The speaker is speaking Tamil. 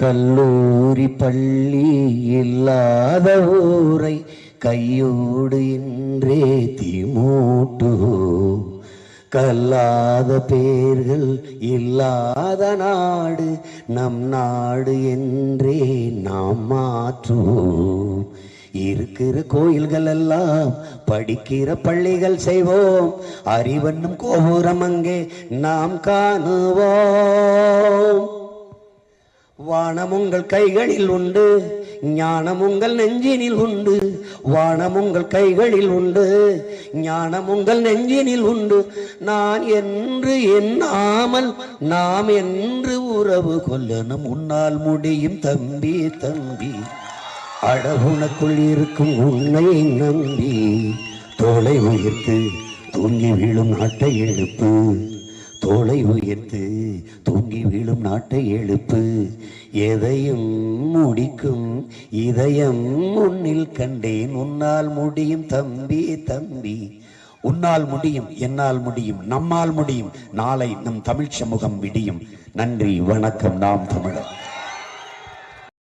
கல்லூரி பள்ளி இல்லாத ஊரை கையோடு இன்றே தீமூட்டு கல்லாத பேர்கள் இல்லாத நாடு நம் நாடு என்றே நாம் மாற்றுவோம். இருக்கிற கோயில்கள் எல்லாம் படிக்கிற பள்ளிகள் செய்வோம். அறிவண்ணும் கோபுரம் அங்கே நாம் காணுவோம். வானம் உங்கள் கைகளில் உண்டு ஞானம் உங்கள் நெஞ்சினில் உண்டு. வானம் உங்கள் கைகளில் உண்டு ஞானம் உங்கள் நெஞ்சினில் உண்டு. நான் என்று எண்ணாமல் நாம் என்று உறவு கொள்ளணும். உன்னால் முடியும் தம்பி தம்பி. அடகுனக்குள் இருக்கும் உன்னை நம்பி. தோலை உயிர்த்து தூங்கி விழும் நாட்டை எழுப்பு. தோலை உயர்த்து தூங்கி விழும் நாட்டை எழுப்பு. எதையும் முடிக்கும் இதயம் உன்னில் கண்டேன். உன்னால் முடியும் தம்பி தம்பி. உன்னால் முடியும் என்னால் முடியும் நம்மால் முடியும். நாளை நம் தமிழ் சமூகம் விடியும். நன்றி வணக்கம். நாம் தமிழ்